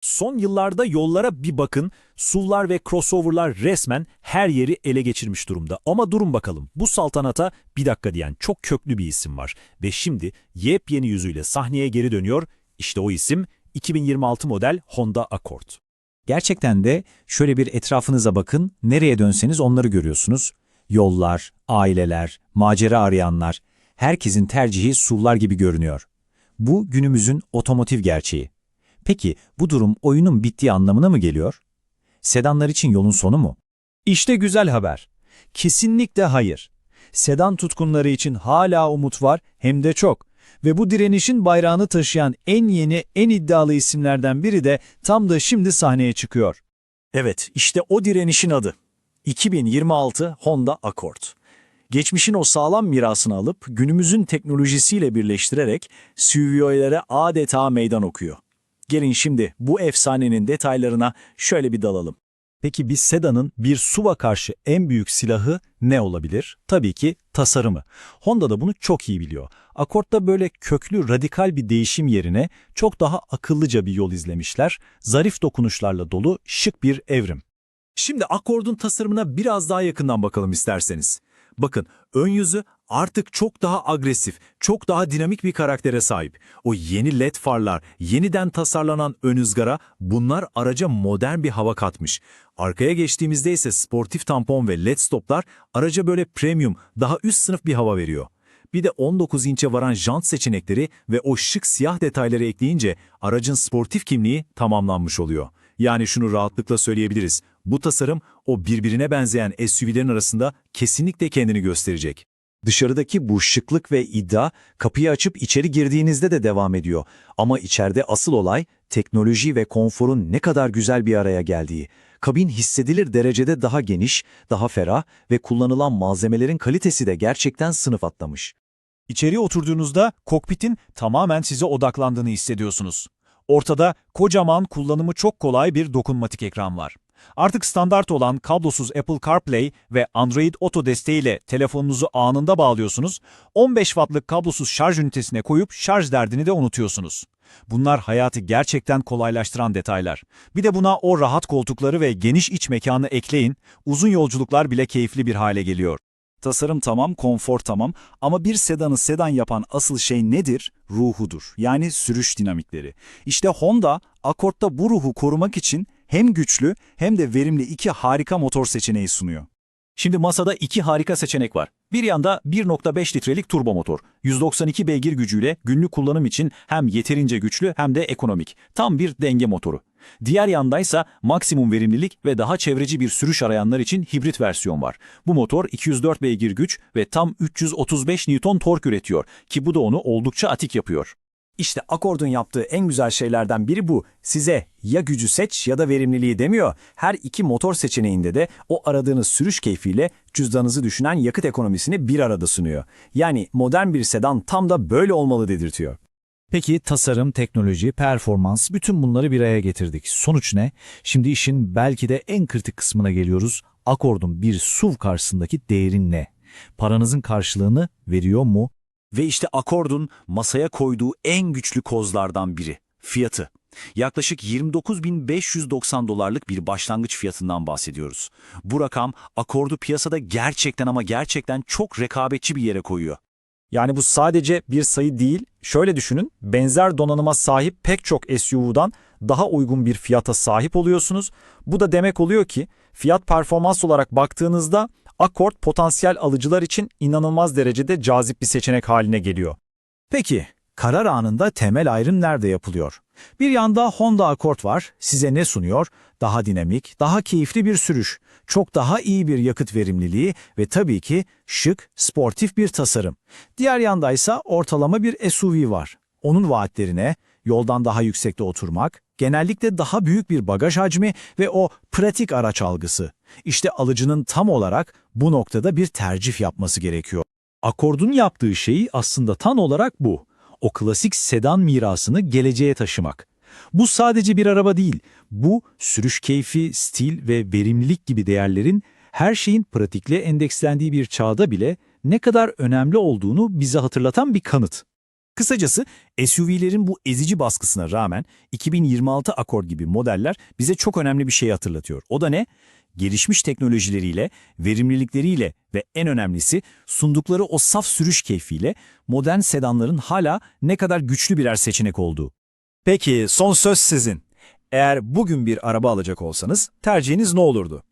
Son yıllarda yollara bir bakın, SUV'lar ve crossover'lar resmen her yeri ele geçirmiş durumda. Ama durun bakalım, bu saltanata bir dakika diyen çok köklü bir isim var. Ve şimdi yepyeni yüzüyle sahneye geri dönüyor. İşte o isim 2026 model Honda Accord. Gerçekten de şöyle bir etrafınıza bakın, nereye dönseniz onları görüyorsunuz. Yollar, aileler, macera arayanlar, herkesin tercihi SUV'lar gibi görünüyor. Bu günümüzün otomotiv gerçeği. Peki bu durum oyunun bittiği anlamına mı geliyor? Sedanlar için yolun sonu mu? İşte güzel haber. Kesinlikle hayır. Sedan tutkunları için hala umut var hem de çok. Ve bu direnişin bayrağını taşıyan en yeni, en iddialı isimlerden biri de tam da şimdi sahneye çıkıyor. Evet, işte o direnişin adı. 2026 Honda Accord. Geçmişin o sağlam mirasını alıp günümüzün teknolojisiyle birleştirerek SUV'lere adeta meydan okuyor. Gelin şimdi bu efsanenin detaylarına şöyle bir dalalım. Peki bir sedanın bir SUV'a karşı en büyük silahı ne olabilir? Tabii ki tasarımı. Honda da bunu çok iyi biliyor. Accord'da böyle köklü radikal bir değişim yerine çok daha akıllıca bir yol izlemişler. Zarif dokunuşlarla dolu şık bir evrim. Şimdi Accord'un tasarımına biraz daha yakından bakalım isterseniz. Bakın ön yüzü artık çok daha agresif, çok daha dinamik bir karaktere sahip. O yeni led farlar, yeniden tasarlanan ön ızgara bunlar araca modern bir hava katmış. Arkaya geçtiğimizde ise sportif tampon ve led stoplar araca böyle premium, daha üst sınıf bir hava veriyor. Bir de 19 inçe varan jant seçenekleri ve o şık siyah detayları ekleyince aracın sportif kimliği tamamlanmış oluyor. Yani şunu rahatlıkla söyleyebiliriz. Bu tasarım o birbirine benzeyen SUV'lerin arasında kesinlikle kendini gösterecek. Dışarıdaki bu şıklık ve iddia kapıyı açıp içeri girdiğinizde de devam ediyor. Ama içeride asıl olay teknoloji ve konforun ne kadar güzel bir araya geldiği. Kabin hissedilir derecede daha geniş, daha ferah ve kullanılan malzemelerin kalitesi de gerçekten sınıf atlamış. İçeriye oturduğunuzda kokpitin tamamen size odaklandığını hissediyorsunuz. Ortada kocaman kullanımı çok kolay bir dokunmatik ekran var. Artık standart olan kablosuz Apple CarPlay ve Android Auto desteğiyle telefonunuzu anında bağlıyorsunuz, 15 wattlık kablosuz şarj ünitesine koyup şarj derdini de unutuyorsunuz. Bunlar hayatı gerçekten kolaylaştıran detaylar. Bir de buna o rahat koltukları ve geniş iç mekanı ekleyin, uzun yolculuklar bile keyifli bir hale geliyor. Tasarım tamam, konfor tamam ama bir sedanı sedan yapan asıl şey nedir? Ruhudur. Yani sürüş dinamikleri. İşte Honda, Accord'da bu ruhu korumak için hem güçlü hem de verimli iki harika motor seçeneği sunuyor. Şimdi masada iki harika seçenek var. Bir yanda 1.5 litrelik turbo motor. 192 beygir gücüyle günlük kullanım için hem yeterince güçlü hem de ekonomik. Tam bir denge motoru. Diğer yandaysa maksimum verimlilik ve daha çevreci bir sürüş arayanlar için hibrit versiyon var. Bu motor 204 beygir güç ve tam 335 Newton tork üretiyor ki bu da onu oldukça atik yapıyor. İşte Accord'un yaptığı en güzel şeylerden biri bu. Size ya gücü seç ya da verimliliği demiyor. Her iki motor seçeneğinde de o aradığınız sürüş keyfiyle cüzdanınızı düşünen yakıt ekonomisini bir arada sunuyor. Yani modern bir sedan tam da böyle olmalı dedirtiyor. Peki tasarım, teknoloji, performans bütün bunları bir araya getirdik. Sonuç ne? Şimdi işin belki de en kritik kısmına geliyoruz. Accord'un bir SUV karşısındaki değerin ne? Paranızın karşılığını veriyor mu? Ve işte Accord'un masaya koyduğu en güçlü kozlardan biri. Fiyatı. Yaklaşık 29.590 dolarlık bir başlangıç fiyatından bahsediyoruz. Bu rakam Accord'u piyasada gerçekten ama gerçekten çok rekabetçi bir yere koyuyor. Yani bu sadece bir sayı değil. Şöyle düşünün, benzer donanıma sahip pek çok SUV'dan daha uygun bir fiyata sahip oluyorsunuz. Bu da demek oluyor ki fiyat performans olarak baktığınızda Accord potansiyel alıcılar için inanılmaz derecede cazip bir seçenek haline geliyor. Peki, karar anında temel ayrım nerede yapılıyor? Bir yanda Honda Accord var, size ne sunuyor? Daha dinamik, daha keyifli bir sürüş, çok daha iyi bir yakıt verimliliği ve tabii ki şık, sportif bir tasarım. Diğer yandaysa ortalama bir SUV var. Onun vaatlerine yoldan daha yüksekte oturmak, genellikle daha büyük bir bagaj hacmi ve o pratik araç algısı. İşte alıcının tam olarak bu noktada bir tercih yapması gerekiyor. Akordun yaptığı şey aslında tam olarak bu. O klasik sedan mirasını geleceğe taşımak. Bu sadece bir araba değil, bu sürüş keyfi, stil ve verimlilik gibi değerlerin her şeyin pratikle endekslendiği bir çağda bile ne kadar önemli olduğunu bize hatırlatan bir kanıt. Kısacası SUV'lerin bu ezici baskısına rağmen 2026 Accord gibi modeller bize çok önemli bir şeyi hatırlatıyor. O da ne? Gelişmiş teknolojileriyle, verimlilikleriyle ve en önemlisi sundukları o saf sürüş keyfiyle modern sedanların hala ne kadar güçlü birer seçenek olduğu. Peki son söz sizin. Eğer bugün bir araba alacak olsanız tercihiniz ne olurdu?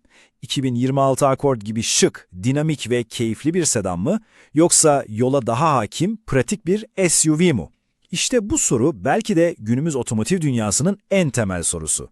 2026 Accord gibi şık, dinamik ve keyifli bir sedan mı yoksa yola daha hakim, pratik bir SUV mu? İşte bu soru belki de günümüz otomotiv dünyasının en temel sorusu.